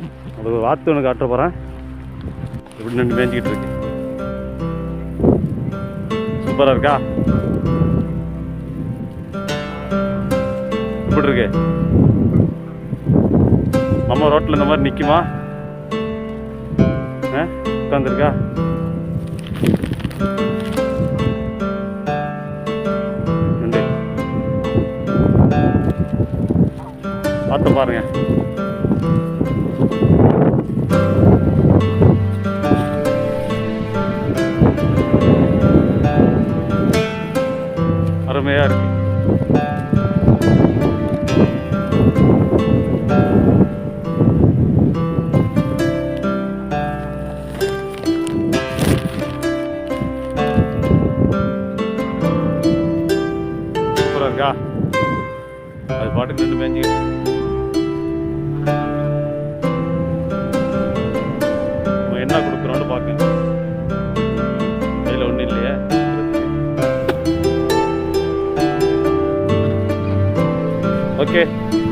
உங்களுக்கு வாத்து ஒன்று காட்ட போகிறேன் இப்படி நின்று மேஞ்சிக்கிட்டு இருக்கு. சூப்பராக இருக்கா? எப்படி இருக்கு. நம்ம ரோட்டில் இந்த மாதிரி நிற்குமா ஆ? உட்காந்துருக்கா பார்த்து பாருங்க. அருமையா இருக்கு சூப்பரா இருக்கா அது பாட்டுக்கு நின்று மேய்ஞ்சிக்கிட்டு porque